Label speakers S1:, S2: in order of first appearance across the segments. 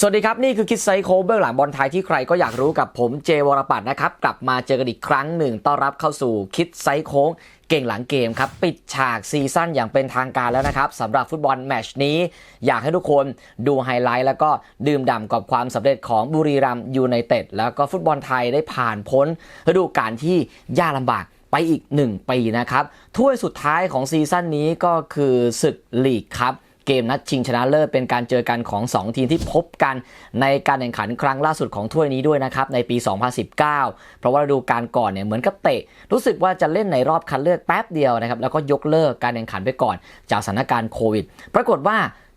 S1: สวัสดีครับ นี่คือคิดไซโคเบื้องหลังบอลไทยที่ใครก็อยากรู้กับผมเจวรปัตนะครับ กลับมาเจอกันอีกครั้งหนึ่งต้อนรับเข้าสู่คิดไซโค้งเก่งหลังเกมครับ ปิดฉากซีซั่นอย่างเป็นทางการแล้วนะครับสำหรับฟุตบอลแมชนี้ อยากให้ทุกคนดูไฮไลท์ แล้วก็ดื่มด่ำกับความสำเร็จของบุรีรัมย์ยูไนเต็ดแล้วก็ฟุตบอลไทยได้ผ่านพ้นฤดูกาลที่ยากลำบากไปอีก 1 ปีนะครับถ้วยสุดท้ายของซีซั่นนี้ก็คือศึกลีกครับ เกมนัดชิงชนะเลิศเป็นการเจอกันของ 2 ทีมที่พบกันในการแข่งขันครั้งล่าสุดของถ้วยนี้ด้วยนะครับในปี 2019 เพราะว่าฤดูกาลก่อนเนี่ยเหมือนกับเตะ รู้สึกว่าจะเล่นในรอบคัดเลือกแป๊บเดียวนะครับแล้วก็ยกเลิกการแข่งขันไปก่อน จากสถานการณ์โควิด ปรากฏว่า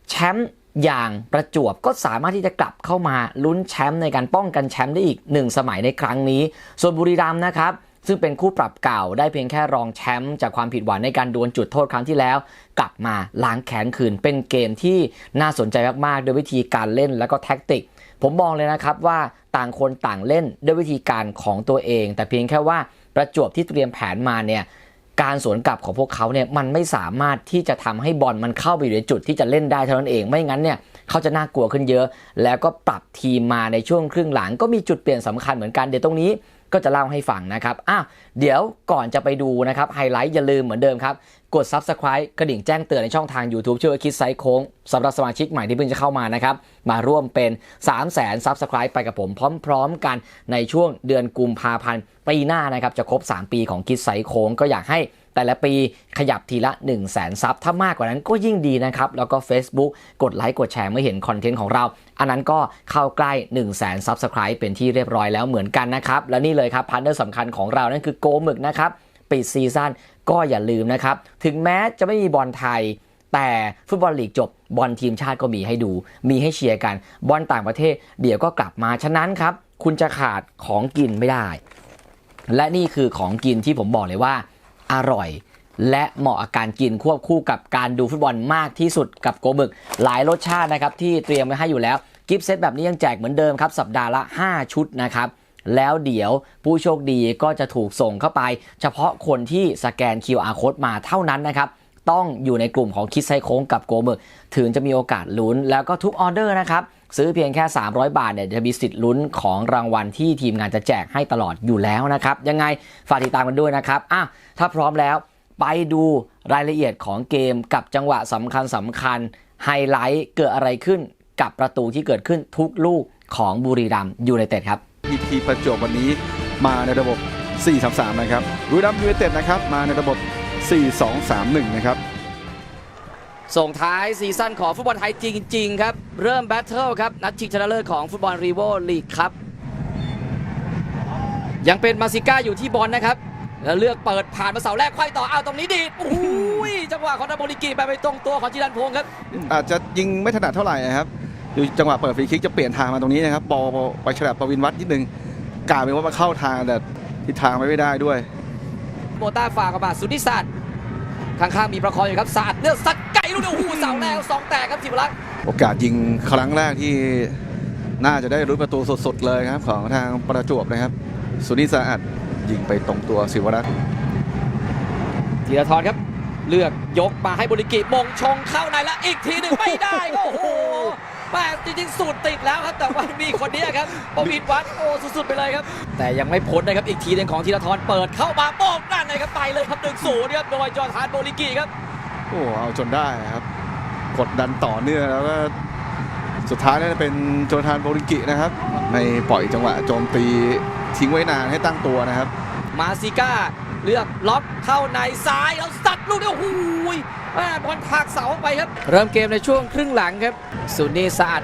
S1: แชมป์อย่างประจวบก็สามารถที่จะกลับเข้ามาลุ้นแชมป์ในการป้องกันแชมป์ได้อีกหนึ่งสมัยในครั้งนี้ ส่วนบุรีรัมย์นะครับ ซึ่งเป็นคู่ปรับเก่าได้เพียงแค่รองแชมป์จากความผิดหวังในการดวลจุดโทษครั้งที่แล้ว กลับมาล้างแค้นคืนเป็นเกมที่น่าสนใจมากๆด้วยวิธีการเล่นแล้วก็แท็กติก ผมมองเลยนะครับว่าต่างคนต่างเล่นด้วยวิธีการของตัวเอง แต่เพียงแค่ว่าประจวบที่เตรียมแผนมาเนี่ยการสวนกลับของพวกเขาเนี่ยมันไม่สามารถที่จะทำให้บอลมันเข้าไปอยู่ในจุดที่จะเล่นได้เท่านั้นเองไม่งั้นเนี่ยเขาจะน่ากลัวขึ้นเยอะ แล้วก็ปรับทีมมาในช่วงครึ่งหลังก็มีจุดเปลี่ยนสำคัญเหมือนกันเดี๋ยวตรงนี้ ก็จะเล่าให้ฟังนะครับอ้าวเดี๋ยวก่อนจะไปดูนะครับไฮไลท์อย่าลืมเหมือนเดิมครับ กด Subscribe กระดิ่งแจ้งเตือนในช่องทาง YouTube ชื่อว่าคิดไซโค้งสำหรับสมาชิกใหม่ที่เพิ่งจะเข้ามานะครับ มาร่วมเป็น 3 0 0 0 0 0 Subscribe ไปกับผมพร้อม ๆ กันในช่วงเดือนกุมภาพันธ์ปีหน้านะครับจะครบ 3 ปีของคิดไซโค้งก็อยากให้ แต่ละปีขยับทีละ 1 0 0 0 0แสนซับถ้ามากกว่านั้นก็ยิ่งดีนะครับ แล้วก็ Facebook กดไลค์กดแชร์เมื่อเห็นคอนเทนต์ของเรา อันนั้นก็เข้าใกล้ 1 0 0 0 0แสนซับสไครป์เป็นที่เรียบร้อยแล้วเหมือนกันนะครับ และนี่เลยครับพาร์ทเนอร์สำคัญของเรานั่นคือโกหมึกนะครับปิดซีซั่นก็อย่าลืมนะครับ ถึงแม้จะไม่มีบอลไทย แต่ฟุตบอลลีกจบบอลทีมชาติก็มีให้ดู มีให้เชียร์กัน บอลต่างประเทศเดี๋ยวก็กลับมา ฉะนั้นครับ คุณจะขาดของกินไม่ได้ และนี่คือของกินที่ผมบอกเลยว่า อร่อย และเหมาะกับการกินควบคู่กับการดูฟุตบอลมากที่สุดกับโกหมึก หลายรสชาตินะครับที่เตรียมไว้ให้อยู่แล้ว กิฟต์เซตแบบนี้ยังแจกเหมือนเดิมครับ สัปดาห์ละ 5 ชุดนะครับแล้วเดี๋ยวผู้โชคดีก็จะถูกส่งเข้าไป เฉพาะคนที่สแกน QR code มาเท่านั้นนะครับ ต้องอยู่ในกลุ่มของคิดไซโค้งกับโกหมึกถึงจะมีโอกาสลุ้น แล้วก็ทุกออเดอร์นะครับ ซื้อเพียงแค่ 300 บาทเนี่ยจะมีสิทธิ์ลุ้นของรางวัลที่ทีมงานจะแจกให้ตลอดอยู่แล้วนะครับ ยังไงฝากติดตามกันด้วยนะครับอะถ้าพร้อมแล้วไปดูรายละเอียดของเกมกับจังหวะสำคัญสำคัญไฮไลท์เกิดอะไรขึ้นกับประตูที่เกิดขึ้นทุกลูกของบุรีรัมย์ยูไนเต็ดครับ
S2: พีทีประจวบวันนี้มาในระบบ 4-3-3 นะครับบุรีรัมย์ยูไนเต็ดนะครับมาในระบบ 4-2-3-1 นะครับ
S1: ส่งท้ายซีซั่นของฟุตบอลไทยจริง ๆ ครับ เริ่มแบทเทิลครับ นัดชิงชนะเลิศของฟุตบอลรีโวลีกครับ ยังเป็นมาซิก้าอยู่ที่บอลนะครับ แล้วเลือกเปิดผ่านมาเสาแรกไขว้ต่อ เอาตรงนี้ดีดโอ้โหจังหวะของนาโบลิกิไปไปตรงตัวของจิรันพงศ์ครับ
S2: อาจจะยิงไม่ถนัดเท่าไหร่นะครับดูจังหวะเปิดฟรีคิกจะเปลี่ยนทางมาตรงนี้นะครับบอลไปฉลับประวินวัดนิดนึงกลายเป็นว่ามาเข้าทางแต่ทิศทางไม่ได้ด้วย
S1: โมต้าฝากออกมาสุนิสัตข้างๆมีประคองอยู่ครับสาดเลือกสักไก่ลูกเดียวโอ้โหเสาแรกสองแตกครับจิวรักษ์
S2: โอกาสยิงครั้งแรกที่น่าจะได้รุ้นประตูสดๆเลยครับ ของทางประจวบนะครับ สุนิสาอัดยิงไปตรงตัวศิวรัตน์
S1: ธีรทรครับ เลือกยกมาให้บริกิมงชงเข้าในแล้วอีกทีหนึ่งไม่ได้ก็โอ้โหแม่จริงๆสูตรติดแล้วครับ แต่ว่ามีคนเนี้ยครับปวินวัดโอ้สุดๆไปเลยครับ แต่ยังไม่พ้นนะครับอีกทีหนึงของธีรทรเปิดเข้ามาโป้งนั่นเลยครับไปเลยครับหนึ่งศูนย์ครับโดยจอร์ทานโบลิกิครับ
S2: โอ้เอาจนได้ครับ กดดันต่อเนื่องแล้วก็สุดท้ายน่าจะเป็นโจนาธานโบริงกินะครับไม่ปล่อยจังหวะโจมตีทิ้งไว้นานให้ตั้งตัวนะครับ
S1: มาซิก้าเลือกล็อกเข้าในซ้ายแล้วสัดลูกเดียวหูยแม่บอลถากเสาออกไปครับ เริ่มเกมในช่วงครึ่งหลังครับสุนีสะอาด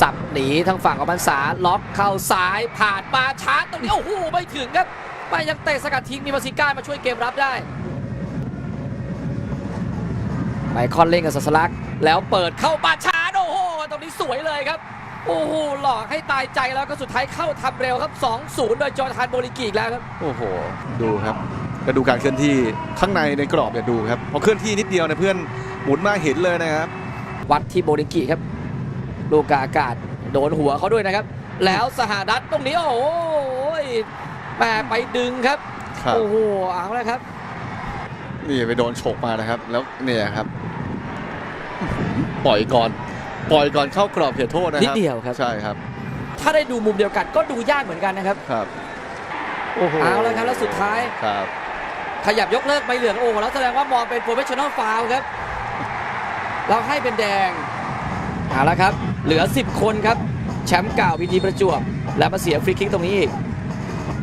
S1: สับหนีทางฝั่งของบันษาล็อกเข้าซ้ายผ่านมาชาร์จตรงนี้โอ้โหไม่ถึงครับไปยังเตะสกัดทิ้งมีมาซิก้ามาช่วยเกมรับได้ ไปคอนเล่นกับสัสลัก แล้วเปิดเข้ามาชาร์จโอ้โหตรงนี้สวยเลยครับ โอ้โหหลอกให้ตายใจแล้วก็สุดท้ายเข้าทำเร็วครับ 2-0 โดยจอร์แดนโบลิกิอีกแล้วครับ
S2: โอ้โห ดูครับก็ดูการเคลื่อนที่ข้างในในกรอบอย่าดูครับพอเคลื่อนที่นิดเดียวเนี่ยเพื่อนหมุนมาเห็นเลยนะครับ
S1: วัดที่โบลิกิครับ ลูกกาอากาศโดนหัวเขาด้วยนะครับ แล้วสหรัฐตรงนี้โอ้โหแม่ไปดึงครับ
S2: ครับ
S1: โอ้โหเอาแล้วครับ
S2: นี่ไปโดนฉกมานะครับ แล้วเนี่ยครับ ปล่อยก่อน ปล่อยก่อนเข้ากรอบเขตโทษนะครับ
S1: นิดเดียวครับ
S2: ใช่ครับ
S1: ถ้าได้ดูมุมเดียวกันก็ดูยากเหมือนกันนะครับ
S2: ครับโอ้โห
S1: เอาแล้วครับแล้วสุดท้าย
S2: ครับ
S1: ขยับยกเลิกใบเหลืองโอ้โหแล้วแสดงว่ามองเป็นโปรเฟชชั่นอลฟาวครับ เราให้เป็นแดงเอาละครับ เหลือ 10 คนครับ แชมป์เก่าพีทีประจวบ แล้วมาเสียฟรีคิกตรงนี้อีก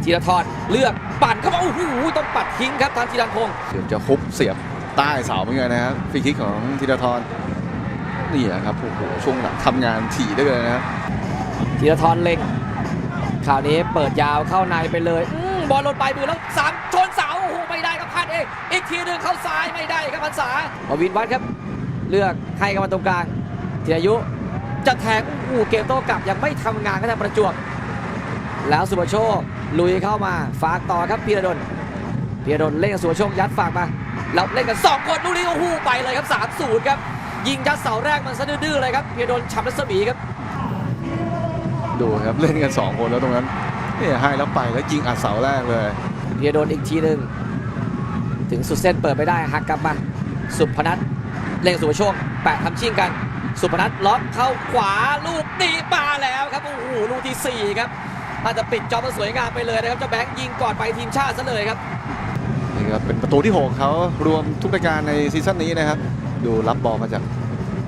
S1: ธีรทรเลือก ปั่นเข้ามาโอ้โหต้องปัดทิ้งครับทางธีรพงศ์
S2: เดี๋ยวจะฮุบเสียบใต้เสาเหมือนกันนะครับฟรีคิกของธีรทรนี่แหละครับโอ้โหช่วงหลังทำงานถี่ได้เลยนะครับ
S1: ธีรทรเล็งคราวนี้เปิดยาวเข้าในไปเลยอมบอลหล่นไปมือแล้วสามชนเสาโอ้โหไม่ได้ครับพลาดเองอีกทีหนึ่งเข้าซ้ายไม่ได้ครับพันษาปวินวัดครับ เลือกให้กันมาตรงกลางธีรยุจะแทงโอ้โหเกมโต้กลับยังไม่ทำงานก็ทางประจวบแล้วสุภโชค ลุยเข้ามาฝากต่อครับพีระดลพีระดลเล่นกับสุภโชคยัดฝากมาแล้วเล่นกันสองคนลูกนี้โอ้โหไปเลยครับ3 0ครับ ยิงยัดเสาแรกมันซะดื้อๆเลยครับพีระดลช้ำรัศมีครับ
S2: ดูครับเล่นกัน2คนแล้วตรงนั้นเนี่ยให้แล้วไปแล้วยิงอัดเสาแรกเลย
S1: เพียโดนอีกทีหนึ่งถึงสุดเส้นเปิดไปได้หักกลับมาสุพนัทเล่นกับสุภโชคแปะทำชิ่งกัน สุพนัทล็อกเข้าขวาลูกตีมาแล้วครับโอ้โหลูกที่4ครับ น่าจะปิดจอมาสวยงามไปเลยนะครับเจ้าแบงค์ยิงก่อนไปทีมชาติซะเลยครับ
S2: นี่ครับเป็นประตูที่6เขารวมทุกรายการในซีซั่นนี้นะครับ ดูรับบอลมาจาก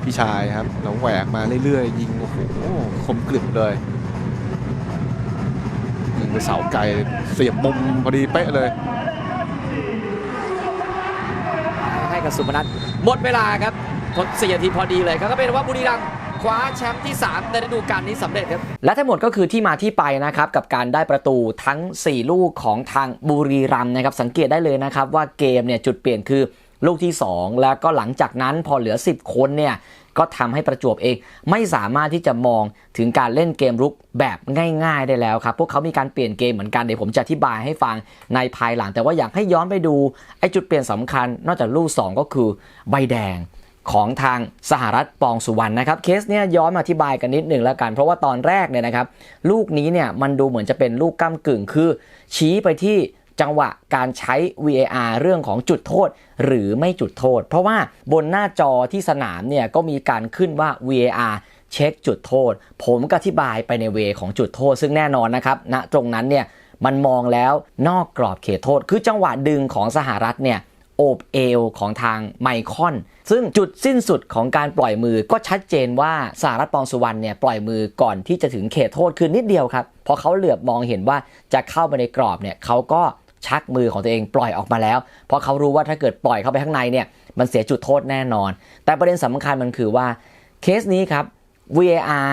S2: พี่ชายครับแล้วแหวกมาเรื่อยๆ ยิงโอ้โหคมกริบเลยยิงไปเสาไกลเสียบมุมพอดีเป๊ะเลย
S1: ให้กับสุพนัทหมดเวลาครับทดสี่นาทีพอดีเลยครับก็เป็นว่าบุรีรัมย์ คว้าแชมป์ที่ 3 ในฤดูกาลนี้สำเร็จครับ และทั้งหมดก็คือที่มาที่ไปนะครับ กับการได้ประตูทั้ง 4 ลูกของทางบุรีรัมย์นะครับ สังเกตได้เลยนะครับ ว่าเกมเนี่ยจุดเปลี่ยนคือลูกที่ 2 แล้วก็หลังจากนั้นพอเหลือ 10 คนเนี่ยก็ทำให้ประจวบเองไม่สามารถที่จะมองถึงการเล่นเกมรุกแบบง่าย ๆได้แล้วครับ พวกเขามีการเปลี่ยนเกมเหมือนกันเดี๋ยวผมจะอธิบายให้ฟังในภายหลัง แต่ว่าอยากให้ย้อนไปดูไอ้จุดเปลี่ยนสำคัญ นอกจากลูก 2 ก็คือใบแดง ของทางสหรัฐปองสุวรรณนะครับเคสเนี่ยย้อนมาอธิบายกันนิดหนึ่งแล้วกัน เพราะว่าตอนแรกเนี่ยนะครับลูกนี้เนี่ยมันดูเหมือนจะเป็นลูกก้ากึ่งคือ ชี้ไปที่จังหวะการใช้ VAR เรื่องของจุดโทษหรือไม่จุดโทษ เพราะว่าบนหน้าจอที่สนามเนี่ยก็มีการขึ้นว่า VAR เช็คจุดโทษ ผมก็อธิบายไปในเวของจุดโทษ ซึ่งแน่นอนนะครับณตรงนั้นเนี่ยมันมองแล้วนอกกรอบเขตโทษ คือจังหวะดึงของสหรัฐเนี่ย โอบเอวของทางไมคอน ซึ่งจุดสิ้นสุดของการปล่อยมือก็ชัดเจนว่าสหรัฐปองสุวรรณเนี่ยปล่อยมือก่อนที่จะถึงเขตโทษคือนิดเดียวครับพอเขาเหลือบมองเห็นว่าจะเข้าไปในกรอบเนี่ยเขาก็ชักมือของตัวเองปล่อยออกมาแล้ว เพราะเขารู้ว่าถ้าเกิดปล่อยเข้าไปข้างในเนี่ยมันเสียจุดโทษแน่นอน แต่ประเด็นสำคัญมันคือว่าเคสนี้ครับ VAR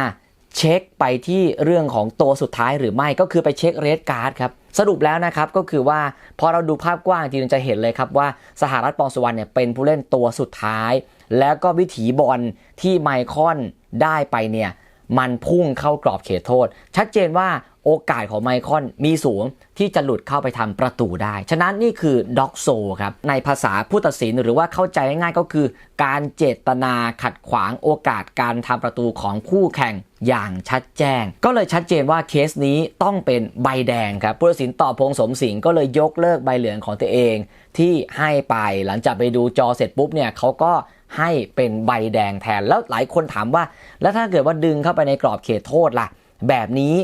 S1: เช็คไปที่เรื่องของตัวสุดท้ายหรือไม่ก็คือไปเช็คเรดการ์ดครับสรุปแล้วนะครับก็คือว่าพอเราดูภาพกว้างจริงจะเห็นเลยครับว่าสหรัฐปองสุวรรณเนี่ยเป็นผู้เล่นตัวสุดท้าย แล้วก็วิถีบอลที่ไมคอนได้ไปเนี่ยมันพุ่งเข้ากรอบเขตโทษ ชัดเจนว่า โอกาสของไมคอนมีสูงที่จะหลุดเข้าไปทำประตูได้ ฉะนั้นนี่คือด็อกโซครับ ในภาษาผู้ตัดสินหรือว่าเข้าใจง่ายๆก็คือ การเจตนาขัดขวางโอกาสการทำประตูของคู่แข่งอย่างชัดแจ้ง ก็เลยชัดเจนว่าเคสนี้ต้องเป็นใบแดงครับ ผู้ตัดสินต่อพงษ์สมสิงก็เลยยกเลิกใบเหลืองของตัวเอง ที่ให้ไปหลังจากไปดูจอเสร็จปุ๊บเนี่ยเขาก็ให้เป็นใบแดงแทนแล้วหลายคนถามว่า แล้วถ้าเกิดว่าดึงเข้าไปในกรอบเขตโทษล่ะ แบบนี้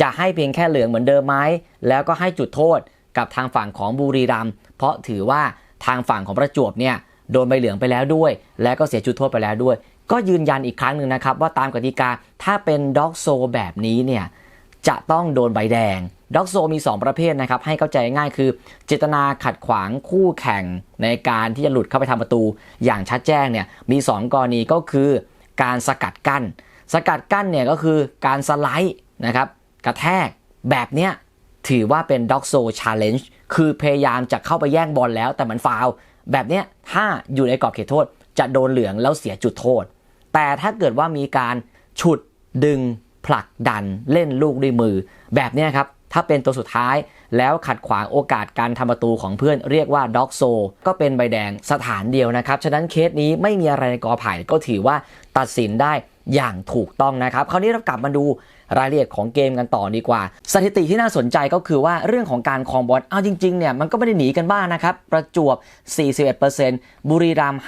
S1: จะให้เพียงแค่เหลืองเหมือนเดิมไหมแล้วก็ให้จุดโทษกับทางฝั่งของบุรีรัมย์เพราะถือว่าทางฝั่งของประจวบเนี่ยโดนใบเหลืองไปแล้วด้วย และก็เสียจุดโทษไปแล้วด้วย ก็ยืนยันอีกครั้งหนึ่งนะครับ ว่าตามกติกาถ้าเป็นด็อกโซแบบนี้เนี่ยจะต้องโดนใบแดงด็อกโซมี 2 ประเภทนะครับ ให้เข้าใจง่ายคือ เจตนาขัดขวางคู่แข่งในการที่จะหลุดเข้าไปทำประตู อย่างชัดแจ้งเนี่ยมี 2 กรณีก็คือ การสกัดกั้น สกัดกั้นเนี่ยก็คือการสไลด์นะครับ กระแทกแบบเนี้ยถือว่าเป็นด็อกโซชาเลนจ์คือพยายามจะเข้าไปแย่งบอลแล้วแต่มันฟาวแบบเนี้ยถ้าอยู่ในกรอบเขตโทษจะโดนเหลืองแล้วเสียจุดโทษ แต่ถ้าเกิดว่ามีการฉุดดึงผลักดันเล่นลูกด้วยมือ แบบนี้ครับ ถ้าเป็นตัวสุดท้ายแล้วขัดขวางโอกาสการทำประตูของเพื่อนเรียกว่าด็อกโซ ก็เป็นใบแดงสถานเดียวนะครับ ฉะนั้นเคสนี้ไม่มีอะไรในกอไผ่ก็ถือว่าตัดสินได้อย่างถูกต้องนะครับ คราวนี้เรากลับมาดู รายละเอียดของเกมกันต่อดีกว่า สถิติที่น่าสนใจก็คือว่าเรื่องของการครองบอลเอาจริงๆเนี่ยมันก็ไม่ได้หนีกันบ้างนะครับ ประจวบ 41%บุรีรัมย์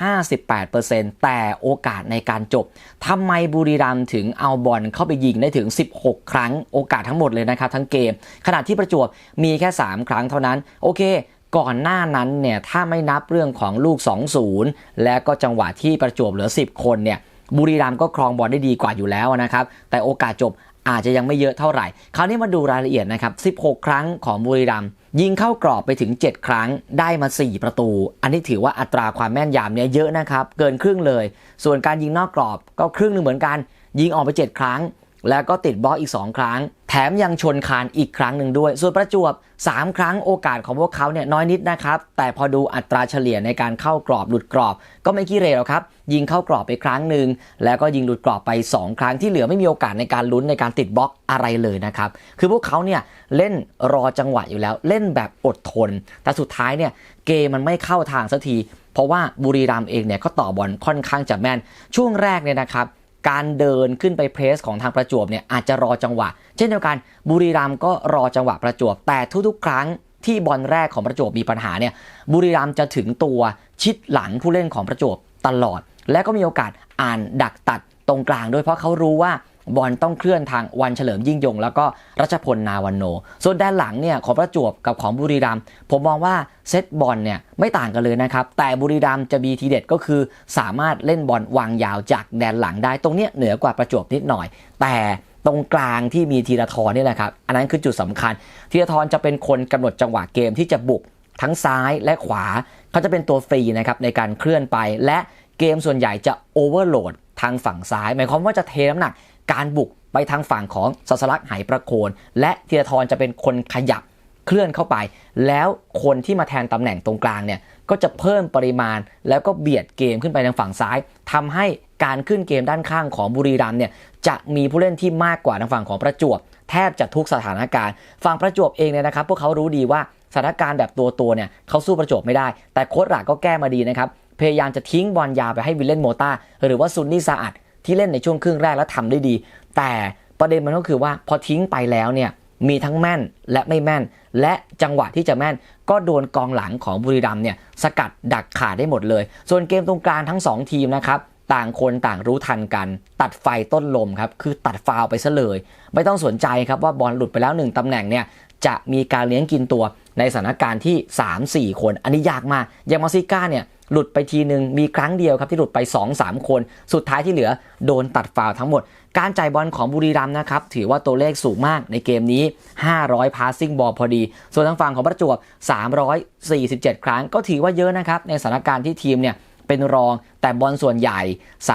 S1: 58%แต่โอกาสในการจบทำไมบุรีรัมย์ถึงเอาบอลเข้าไปยิงได้ถึง 16 ครั้งโอกาสทั้งหมดเลยนะครับทั้งเกม ขณะที่ประจวบมีแค่ 3 ครั้งเท่านั้นโอเคก่อนหน้านั้นเนี่ยถ้าไม่นับเรื่องของลูก 2-0 และก็จังหวะที่ประจวบเหลือ 10 คนเนี่ยบุรีรัมย์ก็ครองบอลได้ดีกว่าอยู่แล้วนะครับ แต่โอกาสจบ อาจจะยังไม่เยอะเท่าไหร่ คราวนี้มาดูรายละเอียดนะครับ 16 ครั้งของบุรีรัมยิงเข้ากรอบไปถึง 7 ครั้งได้มา 4 ประตู อันนี้ถือว่าอัตราความแม่นยำเนี่ยเยอะนะครับ เกินครึ่งเลย ส่วนการยิงนอกกรอบก็ครึ่งหนึ่งเหมือนกัน ยิงออกไป 7 ครั้ง แล้วก็ติดบล็อกอีก 2 ครั้ง แถมยังชนคานอีกครั้งหนึ่งด้วย ส่วนประจวบ 3 ครั้งโอกาสของพวกเขาเนี่ยน้อยนิดนะครับ แต่พอดูอัตราเฉลี่ยในการเข้ากรอบหลุดกรอบ ก็ไม่ขี้เร่หรอกครับ ยิงเข้ากรอบไปครั้งหนึ่งแล้วก็ยิงหลุดกรอบไป 2 ครั้งที่เหลือไม่มีโอกาสในการลุ้นในการติดบล็อกอะไรเลยนะครับ คือพวกเขาเนี่ยเล่นรอจังหวะอยู่แล้ว เล่นแบบอดทน แต่สุดท้ายเนี่ยเกมมันไม่เข้าทางสักที เพราะว่าบุรีรัมย์เองเนี่ยก็ต่อบอลค่อนข้างจะแม่นช่วงแรกเนี่ยนะครับ การเดินขึ้นไปเพรสของทางประจวบเนี่ยอาจจะรอจังหวะ เช่นเดียวกันบุรีรัมย์ก็รอจังหวะประจวบ แต่ทุกๆ ครั้งที่บอลแรกของประจวบมีปัญหาเนี่ยบุรีรัมย์จะถึงตัวชิดหลังผู้เล่นของประจวบตลอด และก็มีโอกาสอ่านดักตัดตรงกลางด้วยเพราะเขารู้ว่า บอลต้องเคลื่อนทางวันเฉลิมยิ่งยง แล้วก็รัชพลนาวันโน ส่วนด้านหลังเนี่ยของประจวบกับของบุรีรัมผมมองว่าเซตบอลเนี่ยไม่ต่างกันเลยนะครับ แต่บุรีรัมจะมีทีเด็ดก็คือ สามารถเล่นบอลวางยาวจากแดนหลังได้ตรงเนี้ยเหนือกว่าประจวบนิดหน่อย แต่ตรงกลางที่มีธีรทรนี่แหละครับ อันนั้นคือจุดสำคัญธีรทรจะเป็นคนกำหนดจังหวะเกมที่จะบุกทั้งซ้ายและขวาเขาจะเป็นตัวฟรีนะครับในการเคลื่อนไป และเกมส่วนใหญ่จะโอเวอร์โหลดทางฝั่งซ้าย หมายความว่าจะเทน้ำหนัก การบุกไปทางฝั่งของสัสลักไหประโคน และธีรทรจะเป็นคนขยับเคลื่อนเข้าไป แล้วคนที่มาแทนตำแหน่งตรงกลางเนี่ยก็จะเพิ่มปริมาณแล้วก็เบียดเกมขึ้นไปทางฝั่งซ้ายทำให้การขึ้นเกมด้านข้างของบุรีรัมเนี่ยจะมีผู้เล่นที่มากกว่าทางฝั่งของประจวบ แทบจะทุกสถานการณ์ฝั่งประจวบเองเนี่ยนะครับ พวกเขารู้ดีว่าสถานการณ์แบบตัวตัวเนี่ยเขาสู้ประจวบไม่ได้ แต่โค้ชหลักก็แก้มาดีนะครับพยายามจะทิ้งบอลยาวไปให้วิลเลนโมตาหรือว่าซุนนี่ซาอัด ที่เล่นในช่วงครึ่งแรกแล้วทำได้ดี แต่ประเด็นมันก็คือว่าพอทิ้งไปแล้วเนี่ยมีทั้งแม่นและไม่แม่น และจังหวะที่จะแม่น ก็โดนกองหลังของบุรีรัมเนี่ยสกัดดักขาดได้หมดเลย ส่วนเกมตรงกลางทั้ง 2 ทีมนะครับต่างคนต่างรู้ทันกัน ตัดไฟต้นลมครับคือตัดฟาวไปซะเลย ไม่ต้องสนใจครับว่าบอลหลุดไปแล้ว 1ตำแหน่งเนี่ยจะมีการเลี้ยงกินตัวในสถานการณ์ที่ 3-4 คน อันนี้ยากมากอย่างมาซิก้าเนี่ย หลุดไปทีหนึ่งมีครั้งเดียวครับที่หลุดไป 2-3 คน สุดท้ายที่เหลือโดนตัดฟาวทั้งหมด การจ่ายบอลของบุรีรัมย์นะครับ ถือว่าตัวเลขสูงมากในเกมนี้ 500 passing ball พอดี ส่วนทางฝั่งของประจวบ 347 ครั้งก็ถือว่าเยอะนะครับ ในสถานการณ์ที่ทีมเนี่ย เป็นรองแต่บอลส่วนใหญ่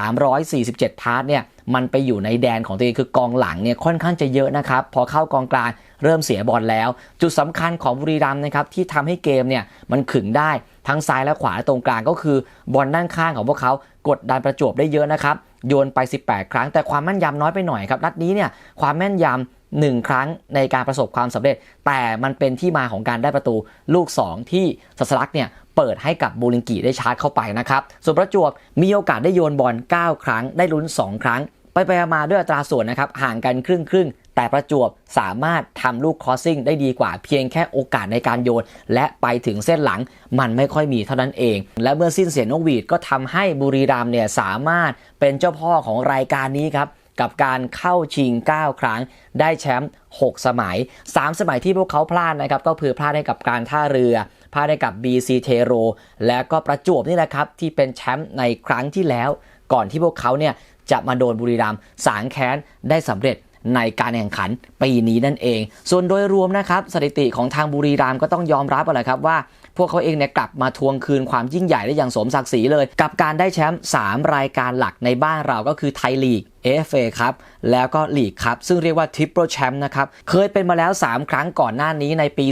S1: 347 พาสเนี่ยมันไปอยู่ในแดนของตัวเองคือกองหลังเนี่ยค่อนข้างจะเยอะนะครับ พอเข้ากองกลางเริ่มเสียบอลแล้ว จุดสำคัญของบุรีรัมย์นะครับที่ทำให้เกมเนี่ยมันขึงได้ทั้งซ้ายและขวาและตรงกลางก็คือบอลด้านข้างของพวกเขากดดันประจวบได้เยอะนะครับโยนไป 18 ครั้ง แต่ความแม่นยำน้อยไปหน่อยครับนัดนี้เนี่ยความแม่นยำหนึ่งครั้งในการประสบความสำเร็จ แต่มันเป็นที่มาของการได้ประตูลูก 2 ที่สัสลักเนี่ย เปิดให้กับบูริงกีได้ชาร์จเข้าไปนะครับ ส่วนประจวบมีโอกาสได้โยนบอล 9 ครั้ง ได้ลุ้น 2 ครั้ง ไปไปมาด้วยอัตราส่วนนะครับห่างกันครึ่งครึ่งแต่ประจวบสามารถทำลูกคอสซิ่งได้ดีกว่าเพียงแค่โอกาสในการโยน และไปถึงเส้นหลังมันไม่ค่อยมีเท่านั้นเอง และเมื่อสิ้นเสียงนกหวีดก็ทำให้บุรีรัมเนี่ยสามารถเป็นเจ้าพ่อของรายการนี้ครับกับการเข้าชิง 9 ครั้ง ได้แชมป์ 6 สมัย 3 สมัยที่พวกเขาพลาดนะครับ ก็คือพลาดให้กับการท่าเรือ พลาดให้กับ BC t e r o และก็ประจวบนี่แหละครับ ที่เป็นแชมป์ในครั้งที่แล้ว ก่อนที่พวกเขาเนี่ยจะมาโดนบุรีรัมย์สางแค้นได้สำเร็จในการแข่งขันปีนี้นั่นเอง ส่วนโดยรวมนะครับสถิติของทางบุรีรัมย์ก็ต้องยอมรับแหละครับว่า พวกเขาเองเนี่ยกลับมาทวงคืนความยิ่งใหญ่ได้อย่างสมศักดิ์ศรีเลย กับการได้แชมป์3รายการหลักในบ้านเราก็คือไทยลีก AFA ครับแล้วก็ลีกครับซึ่งเรียกว่าทริปเปิลแชมป์นะครับเคยเป็นมาแล้ว 3 ครั้งก่อนหน้านี้ในปี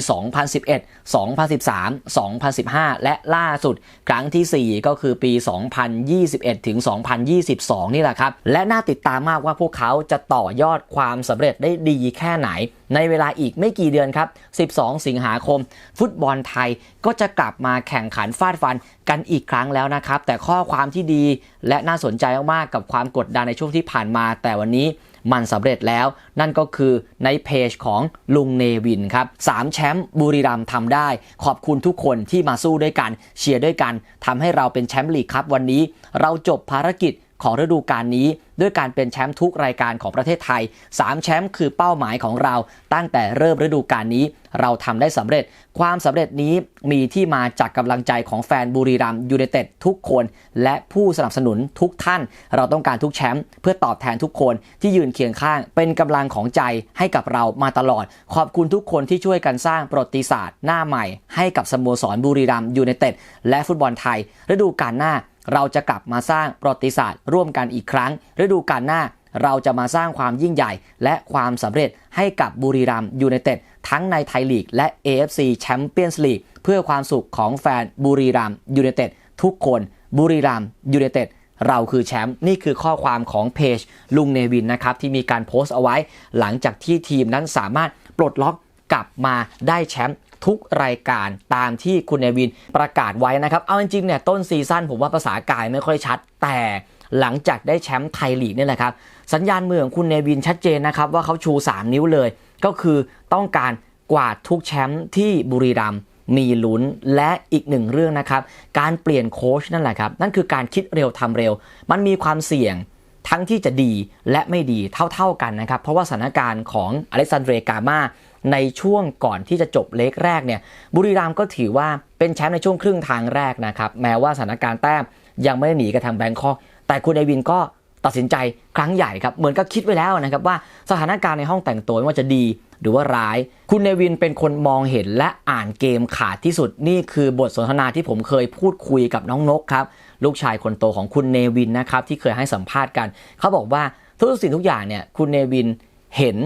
S1: 2011 2013 2015 และล่าสุดครั้งทีสี่4 ก็คือปี 2021 ถึง 2022 นี่แหละครับ และน่าติดตามมากว่าพวกเขาจะต่อยอดความสำเร็จได้ดีแค่ไหนในเวลาอีกไม่กี่เดือนครับ 12 สิงหาคม ฟุตบอลไทยก็จะกลับมาแข่งขันฟาดฟันกันอีกครั้งแล้วนะครับ แต่ข้อความที่ดีและน่าสนใจมากๆกับความกดดันในช่วงที่ผ่านมา แต่วันนี้มันสำเร็จแล้ว นั่นก็คือในเพจของลุงเนวินครับสามแชมป์บุรีรัมย์ทำได้ ขอบคุณทุกคนที่มาสู้ด้วยกัน เชียร์ด้วยกันทำให้เราเป็นแชมป์ลีกครับวันนี้ เราจบภารกิจ ของฤดูกาลนี้ ด้วยการเป็นแชมป์ทุกรายการของประเทศไทย 3 แชมป์คือเป้าหมายของเรา ตั้งแต่เริ่มฤดูกาลนี้ เราทำได้สำเร็จ ความสำเร็จนี้มีที่มาจากกำลังใจของแฟนบุรีรัมย์ยูไนเต็ดทุกคน และผู้สนับสนุนทุกท่าน เราต้องการทุกแชมป์เพื่อตอบแทนทุกคนที่ยืนเคียงข้าง เป็นกำลังของใจให้กับเรามาตลอด ขอบคุณทุกคนที่ช่วยกันสร้างประวัติศาสตร์หน้าใหม่ ให้กับสโมสรบุรีรัมย์ยูไนเต็ดและฟุตบอลไทยฤดูกาลหน้า เราจะกลับมาสร้างประวัติศาสตร์ ร่วมกันอีกครั้ง ฤดูกาลหน้าเราจะมาสร้างความยิ่งใหญ่ และความสำเร็จให้กับบุรีรัมยูไนเต็ดทั้งในไทยลีก และ AFC แชมเปี้ยนส์ลีกเพื่อความสุขของแฟนบุรีรัมยูไนเต็ดทุกคนบุรีรัมย์ยูไนเต็ดเราคือแชมป์นี่คือข้อความของเพจลุงเนวินนะครับ ที่มีการโพสต์เอาไว้ หลังจากที่ทีมนั้นสามารถปลดล็อกกลับมาได้แชมป์ ทุกรายการตามที่คุณเนวินประกาศไว้นะครับ เอาจริงๆเนี่ยต้นซีซั่นผมว่าภาษากายไม่ค่อยชัด แต่หลังจากได้แชมป์ไทยลีกนี่แหละครับ สัญญาณมือของคุณเนวินชัดเจนนะครับว่าเขาชู 3 นิ้วเลย ก็คือต้องการกวาดทุกแชมป์ที่บุรีรัมย์มีลุ้นและอีกหนึ่งเรื่องนะครับ การเปลี่ยนโค้ชนั่นแหละครับ นั่นคือการคิดเร็วทำเร็ว มันมีความเสี่ยงทั้งที่จะดีและไม่ดีเท่าๆกันนะครับ เพราะว่าสถานการณ์ของอเล็กซานเดรกามา ในช่วงก่อนที่จะจบเล็กแรกเนี่ยบุรีรัมย์ก็ถือว่าเป็นแชมป์ในช่วงครึ่งทางแรกนะครับแม้ว่าสถานการณ์แต้มยังไม่ได้หนีกับทางแบงคอกแต่คุณเอวินก็ตัดสินใจครั้งใหญ่ครับเหมือนก็คิดไว้แล้วนะครับว่าสถานการณ์ในห้องแต่งตัวไม่ว่าจะดีหรือว่าร้าย คุณเนวินเป็นคนมองเห็นและอ่านเกมขาดที่สุดนี่คือบทสนทนาที่ผมเคยพูดคุยกับน้องนกครับลูกชายคนโตของคุณเนวินนะครับที่เคยให้สัมภาษณ์กัน เขาบอกว่าทุกสิ่งทุกอย่างเนี่ยคุณเนวินเห็น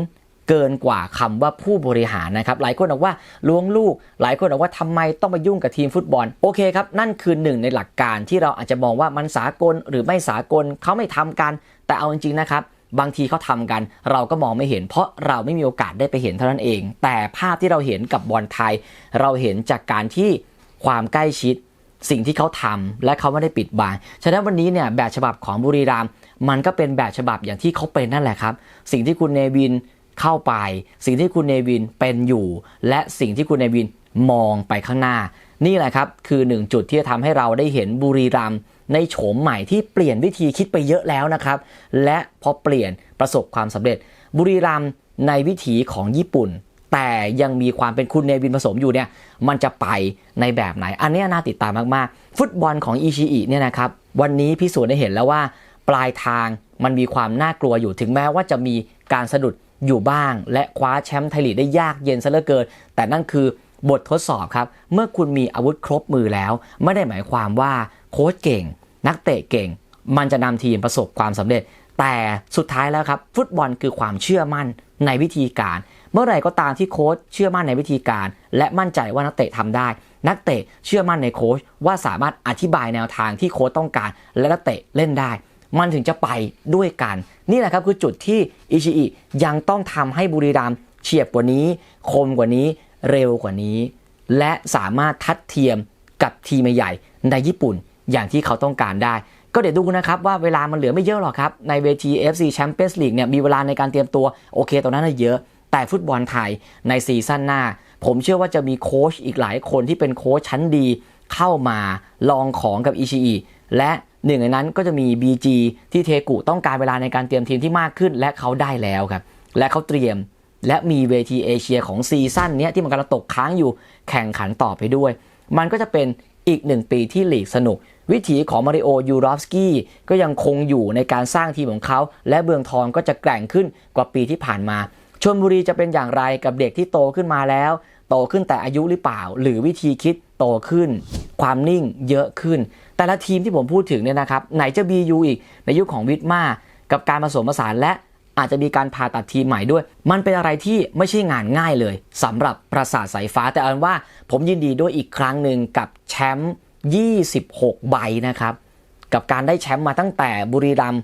S1: เกินกว่าคำว่าผู้บริหารนะครับ หลายคนบอกว่าล้วงลูก หลายคนบอกว่าทำไมต้องมายุ่งกับทีมฟุตบอล โอเคครับ นั่นคือหนึ่งในหลักการที่เราอาจจะมองว่ามันสากลหรือไม่สากลเขาไม่ทำกัน แต่เอาจริงๆนะครับบางทีเขาทำกัน เราก็มองไม่เห็น เพราะเราไม่มีโอกาสได้ไปเห็นเท่านั้นเอง แต่ภาพที่เราเห็นกับบอลไทย เราเห็นจากการที่ความใกล้ชิดสิ่งที่เขาทำและเขาไม่ได้ปิดบัง ฉะนั้นวันนี้เนี่ยแบบฉบับของบุรีรัมย์มันก็เป็นแบบฉบับอย่างที่เขาเป็นนั่นแหละครับ สิ่งที่คุณเนวิน เข้าไป สิ่งที่คุณเนวินเป็นอยู่ และสิ่งที่คุณเนวินมองไปข้างหน้า นี่แหละครับ คือหนึ่งจุดที่จะทำให้เราได้เห็นบุรีรัมในโฉมใหม่ที่เปลี่ยนวิธีคิดไปเยอะแล้วนะครับ และพอเปลี่ยนประสบความสำเร็จ บุรีรัมในวิถีของญี่ปุ่น แต่ยังมีความเป็นคุณเนวินผสมอยู่เนี่ยมันจะไปในแบบไหน อันนี้น่าติดตามมากๆ ฟุตบอลของอิชิอิเนี่ยนะครับวันนี้พิสูจน์ได้เห็นแล้วว่า ปลายทางมันมีความน่ากลัวอยู่ถึงแม้ว่าจะมีการสะดุด อยู่บ้าง และคว้าแชมป์ไทยลีกได้ยากเย็นซะเหลือเกิน แต่นั่นคือบททดสอบครับ เมื่อคุณมีอาวุธครบมือแล้ว ไม่ได้หมายความว่าโค้ชเก่ง นักเตะเก่ง มันจะนำทีมประสบความสำเร็จ แต่สุดท้ายแล้วครับ ฟุตบอลคือความเชื่อมั่นในวิธีการ เมื่อไหร่ก็ตามที่โค้ชเชื่อมั่นในวิธีการ และมั่นใจว่านักเตะทำได้ นักเตะเชื่อมั่นในโค้ชว่าสามารถอธิบายแนวทางที่โค้ชต้องการ และนักเตะเล่นได้ มันถึงจะไปด้วยกันนี่แหละครับคือจุดที่อิชิอิยังต้องทำให้บุรีรัมเฉียบกว่านี้ คมกว่านี้เร็วกว่านี้ และสามารถทัดเทียมกับทีมใหญ่ในญี่ปุ่นอย่างที่เขาต้องการได้ ก็เดี๋ยวดูนะครับว่าเวลามันเหลือไม่เยอะหรอกครับ ในเวที FC Champions League เนี่ยมีเวลาในการเตรียมตัวโอเคตรงนั้นนะเยอะ แต่ฟุตบอลไทยในซีซั่นหน้า ผมเชื่อว่าจะมีโค้ชอีกหลายคนที่เป็นโค้ชชั้นดีเข้ามาลองของกับอิชิอิและ หนึ่งในนั้นก็จะมี BG ที่เทกุต้องการเวลาในการเตรียมทีมที่มากขึ้น และเขาได้แล้วครับ และเขาเตรียมและมีเวทีเอเชียของซีซั่นนี้ที่มันกำลังตกค้างอยู่แข่งขันต่อไปด้วย มันก็จะเป็นอีกหนึ่งปีที่ลีกสนุก วิถีของมาริโอยูรอฟสกี้ก็ยังคงอยู่ในการสร้างทีมของเขา และเบืองทองก็จะแกร่งขึ้นกว่าปีที่ผ่านมาชลบุรีจะเป็นอย่างไรกับเด็กที่โตขึ้นมาแล้ว โตขึ้นแต่อายุหรือเปล่า หรือวิธีคิดโตขึ้น ความนิ่งเยอะขึ้น แต่ละทีมที่ผมพูดถึงเนี่ยนะครับไหนจะ BU อีกในยุคของวิทมากับการผสมผสานและอาจจะมีการผ่าตัดทีมใหม่ด้วย มันเป็นอะไรที่ไม่ใช่งานง่ายเลยสำหรับประสาทสายฟ้าแต่เอาเป็นว่าผมยินดีด้วยอีกครั้งหนึ่งกับแชมป์ 26 ใบนะครับกับการได้แชมป์มาตั้งแต่บุรีรัม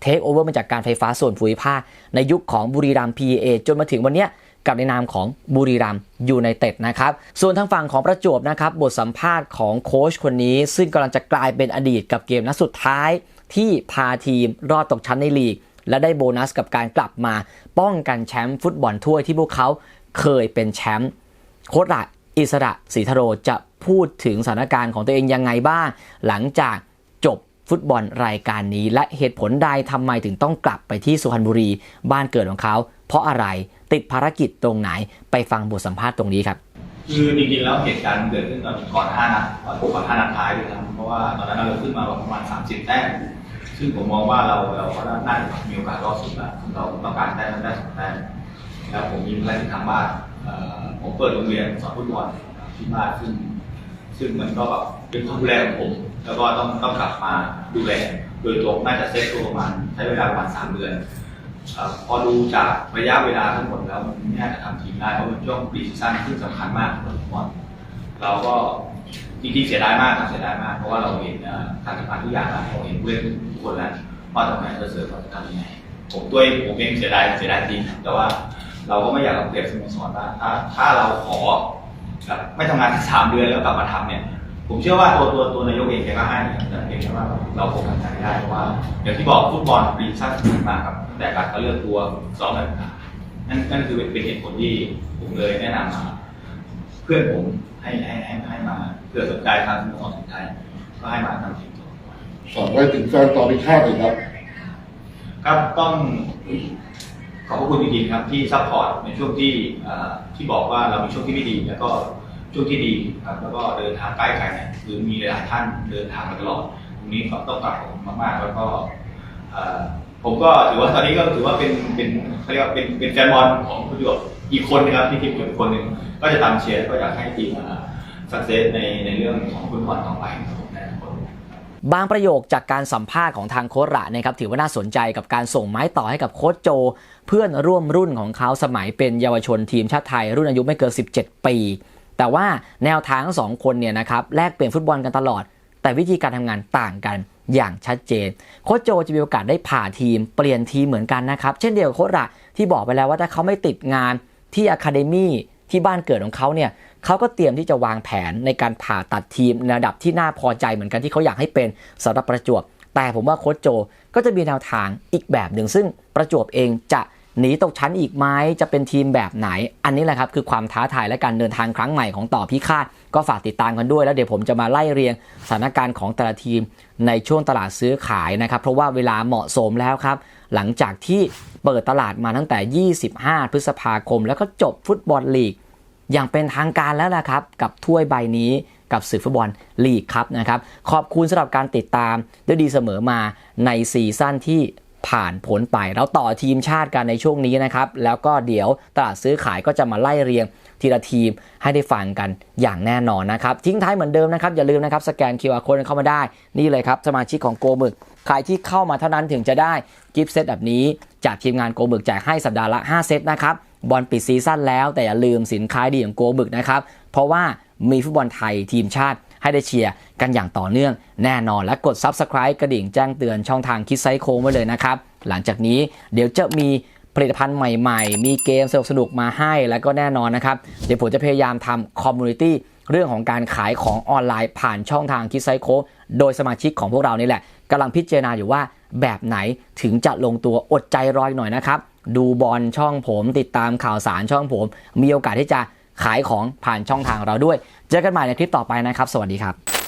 S1: เทคโอเวอร์มาจากการไฟฟ้าส่วนภูมิภาคในยุคของบุรีรัมย์ PA จนมาถึงวันเนี้ย กับในนามของบุรีรัมย์ยูไนเต็ดนะครับ ส่วนทางฝั่งของประจวบนะครับ บทสัมภาษณ์ของโค้ชคนนี้ ซึ่งกำลังจะกลายเป็นอดีตกับเกมนัดสุดท้ายที่พาทีมรอดตกชั้นในลีก และได้โบนัสกับการกลับมา ป้องกันแชมป์ฟุตบอลถ้วยที่พวกเขาเคยเป็นแชมป์โค้ชระอิสระศรีธโรจะพูดถึงสถานการณ์ของตัวเองยังไงบ้าง หลังจาก ฟุตบอลรายการนี้ และเหตุผลใดทำไมถึงต้องกลับไปที่สุพรรณบุรีบ้านเกิดของเขา เพราะอะไรติดภารกิจตรงไหนไปฟังบทสัมภาษณ์ตรงนี้ครับ
S3: คือจริงๆแล้วเหตุการณ์เกิดขึ้นตอนก่อนห้านัดก่อนห้านัดท้ายด้วยนะเพราะว่าตอนนั้นเราขึ้นมาประมาณ30แต้มซึ่งผมมองว่าเราเราก็น่าจะมีโอกาสรอดสุดแล้วเราต้องการแต้มได้สองแต้มแล้วผมมีภารกิจทางบ้านผมเปิดโรงเรียนสอนฟุตบอลที่บ้านซึ่งซึ่งมันก็แบบเป็นความดูแลของผม แล้วก็ต้องต้องกลับมาดูแลโดยตรงน่าจะเซ็ตตัวประมาณใช้เวลาประมาณสามเดือนอพอดูจากระยะเวลาทั้งหมดแล้วนไม่จะทำทีมได้เพราะมันช่วงปีซีซั่นที่สำคัญมากของฟุตบอลเราก็จริงๆเสียดายมากครับเสียดายมาก เพราะว่าเราเห็นการทำงานทุกอย่างแล้วเราเห็นผู้เล่นทุกคนแล้วว่าทำงานจะเสร์ฟเราจะทำยังไงผมด้วยผมเองเสียดายเสียดายจริงแต่ว่าเราก็ไม่อยากเอาเปรียบสโมสรว่าถ้าถ้าเราขอแบบไม่ทำงานสามเดือนแล้วกลับมาทำเนี่ย ผมเชื่อว่าตัวตัวตัวนายกเองแกก็ให้แต่เพียงแค่ว่าเราคงทำใจได้เพราะว่าอย่างที่บอกฟุตบอลปีสั้นสำคัญมากครับตั้งแต่การเขาเลือกตัวซ้อมแบบนั่นนั่นคือเป็นเหตุผลที่ผมเลยแนะนำมา เพื่อนผมให้ให้ให้ให้มาเพื่อสนใจทางสโมสรสนใจก็ให้มาทำทีมตัว
S4: ฝากไว้ถึงแฟนต่อพิฆาตเลยครับ
S3: ครับต้องขอบคุณจริงๆครับที่ซัพพอร์ตในช่วงที่ที่บอกว่าเรามีช่วงที่ไม่ดีแล้วก็ ช่วงที่ดีครับแล้วก็เดินทางใกล้กันเนี่ยคือมีหลายท่านเดินทางมาตลอดตรงนี้ก็ต้องกราบขอบคุณมากๆ แล้วก็ผมก็ถือว่าตอนนี้ก็ถือว่าเป็นเป็นเขาเรียกว่าเป็นเป็นแฟนบอลของประจวบอีกคนนะครับที่ทีมผมอีกคนหนึ่งก็จะตามเชียร์ก็อยากให้ทีมสักเซสในในเรื่องของฟุตบอลต่อไปครับผมใน
S1: บางประโยคจากการสัมภาษณ์ของทางโค้ชระนะครับถือว่าน่าสนใจกับการส่งไม้ต่อให้กับโค้ชโจ เพื่อนร่วมรุ่นของเขาสมัยเป็นเยาวชนทีมชาติไทยรุ่นอายุไม่เกิน 17 ปี แต่ว่าแนวทางทั้งสองคนเนี่ยนะครับแลกเปลี่ยนฟุตบอลกันตลอด แต่วิธีการทำงานต่างกันอย่างชัดเจน โค้ชโจจะมีโอกาสได้ผ่าทีม เปลี่ยนทีมเหมือนกันนะครับ เช่นเดียวกับโค้ชระที่บอกไปแล้วว่าถ้าเขาไม่ติดงานที่อะคาเดมี่ที่บ้านเกิดของเขาเนี่ยเขาก็เตรียมที่จะวางแผนในการผ่าตัดทีมในระดับที่น่าพอใจเหมือนกันที่เขาอยากให้เป็นสำหรับประจวบ แต่ผมว่าโค้ชโจก็จะมีแนวทางอีกแบบหนึ่งซึ่งประจวบเองจะ หนีตกชั้นอีกไหมจะเป็นทีมแบบไหน อันนี้แหละครับคือความท้าทายและการเดินทางครั้งใหม่ของต่อพิฆาตก็ฝากติดตามกันด้วย แล้วเดี๋ยวผมจะมาไล่เรียงสถานการณ์ของแต่ละทีมในช่วงตลาดซื้อขายนะครับ เพราะว่าเวลาเหมาะสมแล้วครับ หลังจากที่เปิดตลาดมาตั้งแต่ 25 พฤษภาคม แล้วก็จบฟุตบอลลีก อย่างเป็นทางการแล้วนะครับ กับถ้วยใบนี้กับศึกฟุตบอลลีกครับนะครับขอบคุณสำหรับการติดตามด้วยดีเสมอมาในซีซั่นที่ ผ่านผลไป แล้วต่อทีมชาติกันในช่วงนี้นะครับ แล้วก็เดี๋ยวตลาดซื้อขายก็จะมาไล่เรียงทีละทีมให้ได้ฟังกันอย่างแน่นอนนะครับ ทิ้งท้ายเหมือนเดิมนะครับ อย่าลืมนะครับ สแกน QR Code เข้ามาได้ นี่เลยครับสมาชิกของโกมึก ใครที่เข้ามาเท่านั้นถึงจะได้กิฟต์เซตแบบนี้ จากทีมงานโกบึกแจกให้สัปดาห์ละ 5 เซตนะครับบอลปิดซีซั่นแล้วแต่อย่าลืมสินค้าดีของโกบึกนะครับเพราะว่ามีฟุตบอลไทยทีมชาติ ให้ได้เชียร์กันอย่างต่อเนื่องแน่นอนและกด Subscribe กระดิ่งแจ้งเตือนช่องทางคิดไซโค้งไว้เลยนะครับ หลังจากนี้เดี๋ยวจะมีผลิตภัณฑ์ใหม่ๆ มีเกมสนุกๆมาให้แล้วก็แน่นอนนะครับ เดี๋ยวผมจะพยายามทำคอมมูนิตี้เรื่องของการขายของออนไลน์ผ่านช่องทางคิดไซโคโดยสมาชิกของพวกเรานี่แหละกำลังพิจารณาอยู่ว่าแบบไหนถึงจะลงตัวอดใจรอยหน่อยนะครับ ดูบอลช่องผมติดตามข่าวสารช่องผม มีโอกาสที่จะขายของผ่านช่องทางเราด้วย เจอกันใหม่ในคลิปต่อไปนะครับ สวัสดีครับ